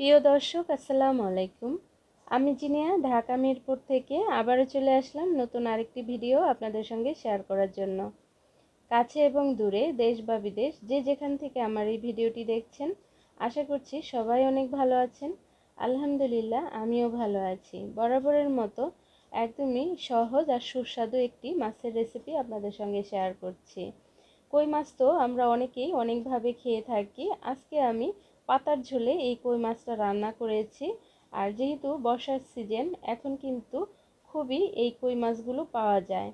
প্রিয় দর্শক, আসসালামু আলাইকুম। আমি জিনিয়া, ঢাকা মিরপুর থেকে আবারও চলে আসলাম নতুন আরেকটি ভিডিও আপনাদের সঙ্গে শেয়ার করার জন্য। কাছে এবং দূরে, দেশ বা বিদেশ, যে যেখান থেকে আমার এই ভিডিওটি দেখছেন, আশা করছি সবাই অনেক ভালো আছেন। আলহামদুলিল্লাহ, আমিও ভালো আছি। বরাবরের মতো একদমই সহজ আর সুস্বাদু একটি মাছের রেসিপি আপনাদের সঙ্গে শেয়ার করছি। কই মাছ তো আমরা অনেকেই অনেকভাবে খেয়ে থাকি। আজকে আমি পাতার ঝোলে এই কই মাছটা রান্না করেছি। আর যেহেতু বর্ষার সিজন, এখন কিন্তু খুবই এই কই মাছগুলো পাওয়া যায়।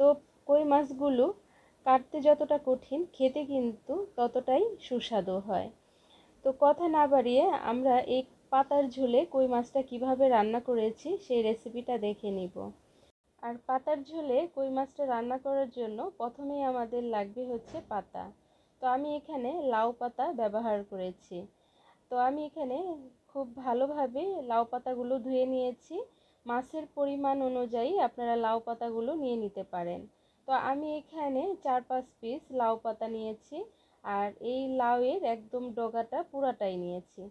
তো কই মাছগুলো কাটতে যতটা কঠিন, খেতে কিন্তু ততটাই সুস্বাদু হয়। তো কথা না বাড়িয়ে আমরা এই পাতার ঝোলে কই মাছটা কীভাবে রান্না করেছি, সেই রেসিপিটা দেখে নিব। আর পাতার ঝোলে কই মাছটা রান্না করার জন্য প্রথমেই আমাদের লাগবে হচ্ছে পাতা। তো আমি এখানে লাউ পাতা ব্যবহার করেছি। তো আমি এখানে খুব ভালোভাবে লাউ পাতাগুলো ধুয়ে নিয়েছি। মাছের পরিমাণ অনুযায়ী আপনারা লাউ পাতাগুলো নিয়ে নিতে পারেন। তো আমি এখানে চার পাঁচ পিস লাউ পাতা নিয়েছি আর এই লাউয়ের একদম ডগাটা পুরাটাই নিয়েছি।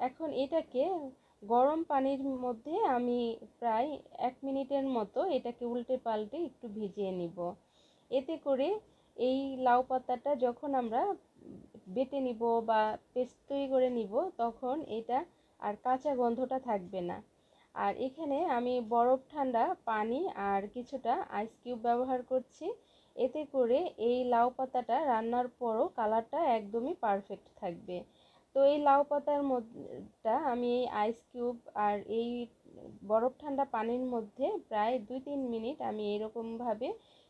এখন এটাকে গরম পানির মধ্যে আমি প্রায় এক মিনিটের মতো এটাকে উল্টে পাল্টে একটু ভিজিয়ে নিব। এতে করে এই লাউ পাতাটা যখন আমরা বেটে নিব বা পেস্ট তৈরি করে নিব, তখন এটা আর কাঁচা গন্ধটা থাকবে না। আর এখানে আমি বরফ ঠান্ডা, পানি আর কিছুটা আইস কিউব ব্যবহার করছি। এতে করে এই লাউ পাতাটা রান্নার পরও কালারটা একদমই পারফেক্ট থাকবে। তো এই লাউ পাতার মধ্যে আমি এই আইস কিউব আর এই বরফ ঠান্ডা পানির মধ্যে প্রায় দুই তিন মিনিট আমি এরকমভাবে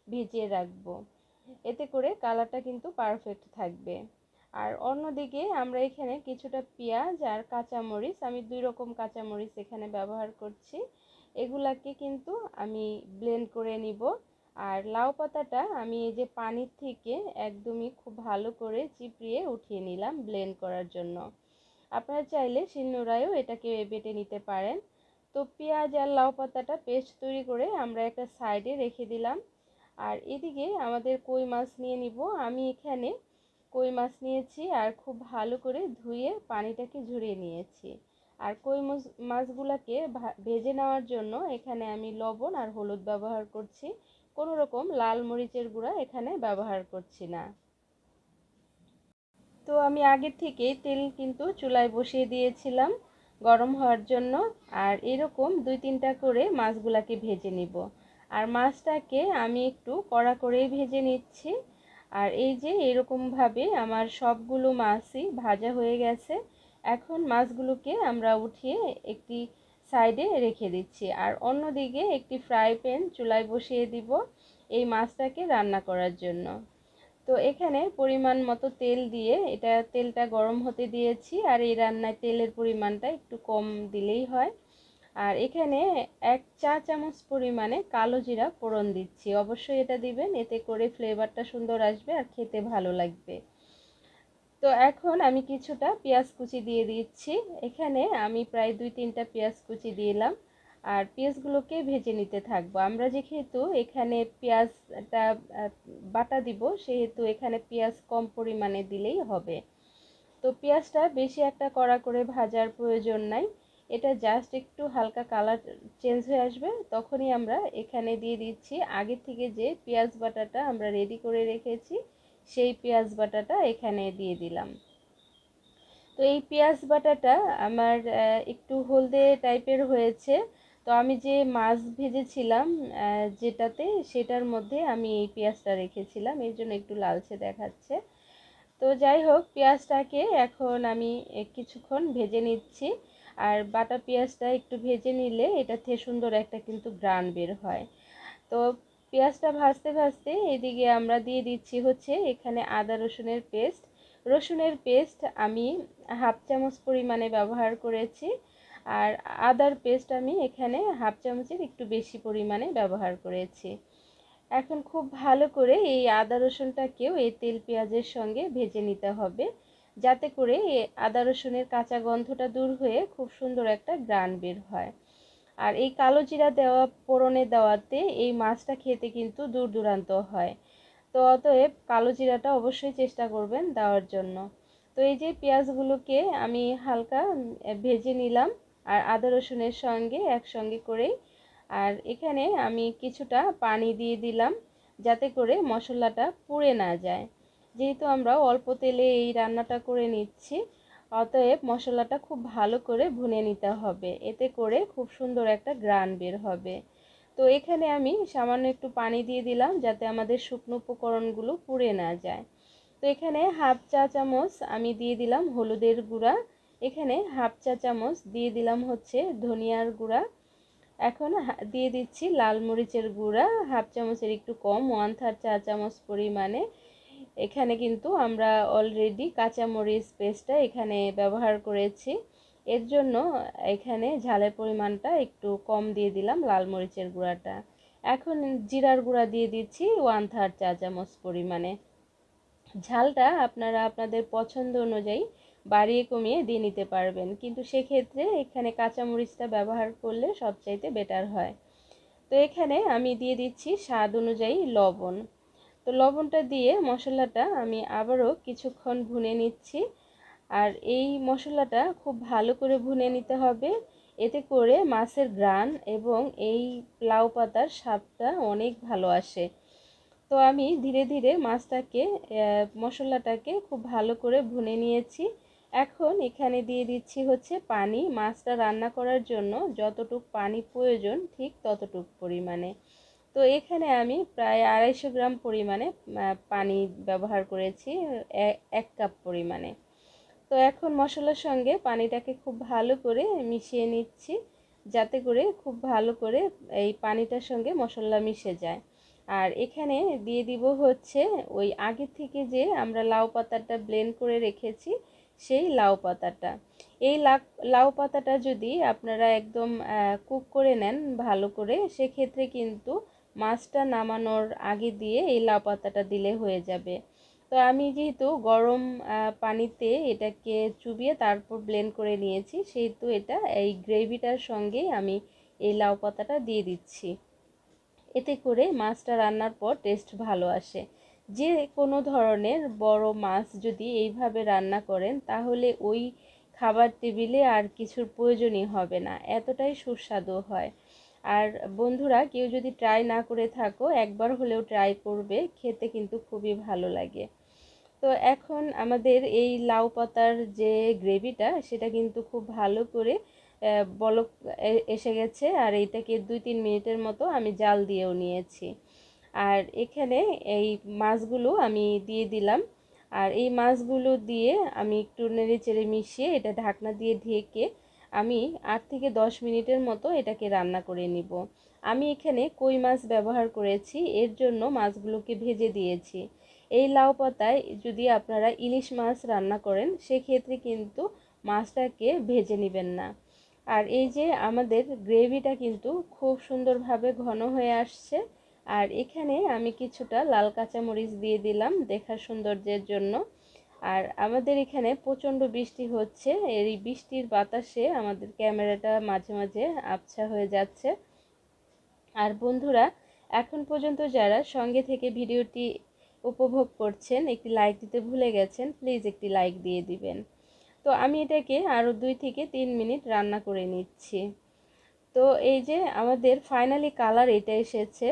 ভিজিয়ে রাখব। এতে করে কালারটা কিন্তু পারফেক্ট থাকবে। আর অন্যদিকে আমরা এখানে কিছুটা পেঁয়াজ আর কাঁচামরিচ, আমি দুই রকম কাঁচামরিচ এখানে ব্যবহার করছি। এগুলাকে কিন্তু আমি ব্লেন্ড করে নিব। আর লাউ পাতাটা আমি এই যে পানির থেকে একদমই খুব ভালো করে চিপড়িয়ে উঠিয়ে নিলাম ব্লেন্ড করার জন্য। আপনারা চাইলে শিলনোড়ায়ও এটাকে বেটে নিতে পারেন। তো পেঁয়াজ আর লাউ পাতাটা পেস্ট তৈরি করে আমরা একটা সাইডে রেখে দিলাম। আর এদিকে আমাদের কই মাছ নিয়ে নিব। আমি এখানে কই মাছ নিয়েছি আর খুব ভালো করে ধুয়ে পানিটাকে ঝরিয়ে নিয়েছি। আর কই মাছগুলোকে ভেজে নেওয়ার জন্য এখানে আমি লবণ আর হলুদ ব্যবহার করছি। কোনো রকম লাল মরিচের গুঁড়া এখানে ব্যবহার করছি না। তো আমি আগের থেকে তেল কিন্তু চুলায় বসিয়ে দিয়েছিলাম গরম হওয়ার জন্য। আর এরকম দুই তিনটা করে মাছগুলাকে ভেজে নিব। আর মাছটাকে আমি একটু কড়া করেই ভেজে নিচ্ছি। আর এই যে এরকমভাবে আমার সবগুলো মাছই ভাজা হয়ে গেছে, এখন মাছগুলোকে আমরা উঠিয়ে একটি সাইডে রেখে দিচ্ছি। আর অন্যদিকে একটি ফ্রাই প্যান চুলায় বসিয়ে দিব এই মাছটাকে রান্না করার জন্য। তো এখানে পরিমাণ মতো তেল দিয়ে, এটা তেলটা গরম হতে দিয়েছি, আর এই রান্নায় তেলের পরিমাণটা একটু কম দিলেই হয়। আর এখানে এক চা চামচ পরিমাণে কালো জিরা ফোড়ন দিচ্ছি। অবশ্যই এটা দিবেন, এতে করে ফ্লেভারটা সুন্দর আসবে আর খেতে ভালো লাগবে। তো এখন আমি কিছুটা পেঁয়াজ কুচি দিয়ে দিচ্ছি। এখানে আমি প্রায় দুই তিনটা পেঁয়াজ কুচি দিলাম আর পেঁয়াজগুলোকে ভেজে নিতে থাকব। আমরা যেহেতু এখানে পেঁয়াজটা বাটা দিব, সেহেতু এখানে পেঁয়াজ কম পরিমাণে দিলেই হবে। তো পেঁয়াজটা বেশি একটা কড়া করে ভাজার প্রয়োজন নাই। এটা জাস্ট একটু হালকা কালার চেঞ্জ হয়ে আসবে, তখনই আমরা এখানে দিয়ে দিচ্ছি। আগে থেকে যে পেঁয়াজ বাটাটা আমরা রেডি করে রেখেছি, সেই পেঁয়াজ বাটাটা এখানে দিয়ে দিলাম। তো এই পেঁয়াজ বাটাটা আমার একটু হলদে টাইপের হয়েছে। তো আমি যে মাছ ভেজেছিলাম যেটাতে সেটার মধ্যে আমি এই পেঁয়াজটা রেখেছিলাম, এর জন্য একটু লালচে দেখাচ্ছে। তো যাই হোক, পেঁয়াজটাকে এখন আমি কিছুক্ষণ ভেজে নিচ্ছি। আর বাটা পেঁয়াজটা একটু ভেজে নিলে এটা থেকে সুন্দর একটা কিন্তু গ্রান বের হয়। তো পেঁয়াজটা ভাজতে ভাজতে এদিকে আমরা দিয়ে দিচ্ছি হচ্ছে এখানে আদা রসুনের পেস্ট। রসুনের পেস্ট আমি হাফ চামচ পরিমাণে ব্যবহার করেছি আর আদার পেস্ট আমি এখানে হাফ চামচের একটু বেশি পরিমাণে ব্যবহার করেছি। এখন খুব ভালো করে এই আদা রসুনটাকেও এই তেল পেঁয়াজের সঙ্গে ভেজে নিতে হবে। যাতে করে আদা রসুনের কাঁচা গন্ধটা দূর হয়ে খুব সুন্দর একটা গ্রান বের হয়। আর এই কালো জিরা দেওয়া পোড়নে দেওয়াতে এই মাছটা খেতে কিন্তু দূর দূরান্ত হয়। তো অতএব কালো জিরাটা অবশ্যই চেষ্টা করবেন দেওয়ার জন্য। তো এই যে পেঁয়াজগুলোকে আমি হালকা ভেজে নিলাম আর আদা রসুনের সঙ্গে একসঙ্গে করেই আর এখানে আমি কিছুটা পানি দিয়ে দিলাম যাতে করে মশলাটা পুড়ে না যায়। যেহেতু আমরা অল্প তেলে এই রান্নাটা করে নিচ্ছি, অতএব মশলাটা খুব ভালো করে ভুনে নিতে হবে। এতে করে খুব সুন্দর একটা গ্রান বের হবে। তো এখানে আমি সামান্য একটু পানি দিয়ে দিলাম যাতে আমাদের শুকনো উপকরণগুলো পুড়ে না যায়। তো এখানে হাফ চা চামচ আমি দিয়ে দিলাম হলুদের গুঁড়া। এখানে হাফ চা চামচ দিয়ে দিলাম হচ্ছে ধনিয়ার গুঁড়া। এখন দিয়ে দিচ্ছি লাল মরিচের গুঁড়া। হাফ চামচের একটু কম, ওয়ান থার্ড চা চামচ পরিমাণে। এখানে কিন্তু আমরা অলরেডি কাঁচামরিচ পেস্টটা এখানে ব্যবহার করেছি। এর জন্য এখানে ঝালের পরিমাণটা একটু কম দিয়ে দিলাম লাল মরিচের গুঁড়াটা। এখন জিরার গুঁড়া দিয়ে দিচ্ছি ওয়ান থার্ড চা চামচ পরিমাণে। ঝালটা আপনারা আপনাদের পছন্দ অনুযায়ী বাড়িয়ে কমিয়ে দিয়ে নিতে পারবেন। কিন্তু সেক্ষেত্রে এখানে কাঁচামরিচটা ব্যবহার করলে সবচাইতে বেটার হয়। তো এখানে আমি দিয়ে দিচ্ছি স্বাদ অনুযায়ী লবণ। তো লবণটা দিয়ে মশলাটা আমি আবারও কিছুক্ষণ ভুনে নিচ্ছি। আর এই মশলাটা খুব ভালো করে ভুনে নিতে হবে। এতে করে মাছের গ্রান এবং এই লাউ পাতার স্বাদটা অনেক ভালো আসে। তো আমি ধীরে ধীরে মাছটাকে মশলাটাকে খুব ভালো করে ভুনে নিয়েছি। এখন এখানে দিয়ে দিচ্ছি হচ্ছে পানি। মাছটা রান্না করার জন্য যতটুক পানি প্রয়োজন ঠিক ততটুক পরিমাণে। তো এখানে আমি প্রায় আড়াইশো গ্রাম পরিমাণে পানি ব্যবহার করেছি এক কাপ পরিমাণে। তো এখন মশলার সঙ্গে পানিটাকে খুব ভালো করে মিশিয়ে নিচ্ছি, যাতে করে খুব ভালো করে এই পানিটার সঙ্গে মশলা মিশে যায়। আর এখানে দিয়ে দিব হচ্ছে ওই আগে থেকে যে আমরা লাউ পাতাটা ব্লেন্ড করে রেখেছি, সেই লাউ পাতাটা। এই লাউ পাতাটা যদি আপনারা একদম কুক করে নেন ভালো করে, সেক্ষেত্রে কিন্তু মাছটা নামানোর আগে দিয়ে এই লাউ পাতাটা দিলে হয়ে যাবে। তো আমি যেহেতু গরম পানিতে এটাকে চুবিয়ে তারপর ব্লেন্ড করে নিয়েছি, সেহেতু এটা এই গ্রেভিটার সঙ্গেই আমি এই লাউ পাতাটা দিয়ে দিচ্ছি। এতে করে মাছটা রান্নার পর টেস্ট ভালো আসে। যে কোনো ধরনের বড় মাছ যদি এইভাবে রান্না করেন, তাহলে ওই খাবার টেবিলে আর কিছুর প্রয়োজনই হবে না, এতটাই সুস্বাদু হয়। আর বন্ধুরা, কেউ যদি ট্রাই না করে থাকো, একবার হলেও ট্রাই করবে, খেতে কিন্তু খুবই ভালো লাগে। তো এখন আমাদের এই লাউ পাতার যে গ্রেভিটা, সেটা কিন্তু খুব ভালো করে বলক এসে গেছে, আর এইটাকে দুই তিন মিনিটের মতো আমি জাল দিয়েও নিয়েছি। আর এখানে এই মাছগুলো আমি দিয়ে দিলাম। আর এই মাছগুলো দিয়ে আমি একটু নেড়ে চেড়ে মিশিয়ে এটা ঢাকনা দিয়ে ঢেকে আমি আট থেকে দশ মিনিটের মতো এটাকে রান্না করে নিব। আমি এখানে কই মাছ ব্যবহার করেছি, এর জন্য মাছগুলোকে ভেজে দিয়েছি। এই লাউ পাতায় যদি আপনারা ইলিশ মাছ রান্না করেন, সেক্ষেত্রে কিন্তু মাছটাকে ভেজে নেবেন না। আর এই যে আমাদের গ্রেভিটা কিন্তু খুব সুন্দরভাবে ঘন হয়ে আসছে। আর এখানে আমি কিছুটা লাল কাঁচামরিচ দিয়ে দিলাম দেখার সৌন্দর্যের জন্য। আর আমাদের এখানে প্রচণ্ড বৃষ্টি হচ্ছে। এই বৃষ্টির বাতাসে আমাদের ক্যামেরাটা মাঝে মাঝে আবছা হয়ে যাচ্ছে। আর বন্ধুরা, এখন পর্যন্ত যারা সঙ্গে থেকে ভিডিওটি উপভোগ করছেন, একটি লাইক দিতে ভুলে গেছেন, প্লিজ একটি লাইক দিয়ে দিবেন। তো আমি এটাকে আরও দুই থেকে তিন মিনিট রান্না করে নিচ্ছি। তো এই যে আমাদের ফাইনালি কালার এটা এসেছে।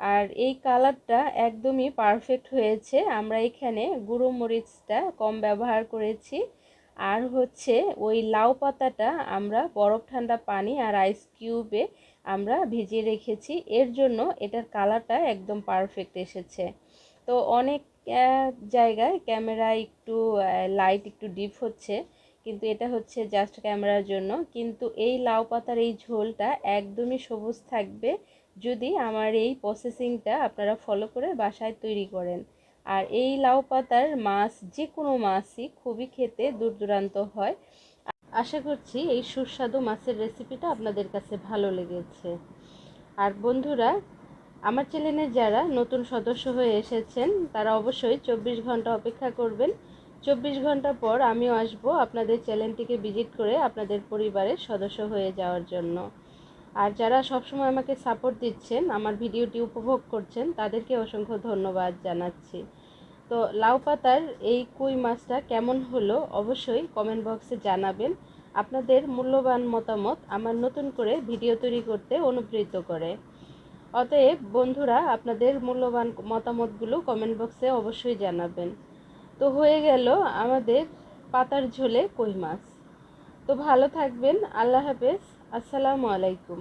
আর এই কালারটা একদমই পারফেক্ট হয়েছে। আমরা এখানে গুঁড়ো মরিচটা কম ব্যবহার করেছি। আর হচ্ছে ওই লাউ পাতাটা আমরা বরফ ঠান্ডা পানি আর আইস কিউবে আমরা ভিজিয়ে রেখেছি। এর জন্য এটার কালারটা একদম পারফেক্ট এসেছে। তো অনেক জায়গায় ক্যামেরা একটু লাইট একটু ডিপ হচ্ছে। কিন্তু এটা হচ্ছে জাস্ট ক্যামেরার জন্য। কিন্তু এই লাউ পাতার এই ঝোলটা একদমই সবুজ থাকবে। যদি আমার এই প্রসেসিংটা আপনারা ফলো করে বাসায় তৈরি করেন। আর এই লাউ পাতার মাছ যে কোনো মাছই খুবই খেতে দূর দূরান্ত হয়। আশা করছি এই সুস্বাদু মাছের রেসিপিটা আপনাদের কাছে ভালো লেগেছে। আর বন্ধুরা, আমার চ্যানেলে যারা নতুন সদস্য হয়ে এসেছেন, তারা অবশ্যই চব্বিশ ঘণ্টা অপেক্ষা করবেন। চব্বিশ ঘণ্টা পর আমিও আসব আপনাদের চ্যানেলটিকে ভিজিট করে আপনাদের পরিবারের সদস্য হয়ে যাওয়ার জন্য। আর যারা সবসময় আমাকে সাপোর্ট দিচ্ছেন, আমার ভিডিওটি উপভোগ করছেন, তাদেরকে অসংখ্য ধন্যবাদ জানাচ্ছি। তো লাউ পাতার এই কই মাছটা কেমন হলো অবশ্যই কমেন্ট বক্সে জানাবেন। আপনাদের মূল্যবান মতামত আমার নতুন করে ভিডিও তৈরি করতে অনুপ্রেরিত করে। অতএব বন্ধুরা, আপনাদের মূল্যবান মতামতগুলো কমেন্ট বক্সে অবশ্যই জানাবেন। তো হয়ে গেল আমাদের পাতার ঝোলে কই মাছ। তো ভালো থাকবেন, আল্লাহ হাফেজ। আসসালামু আলাইকুম।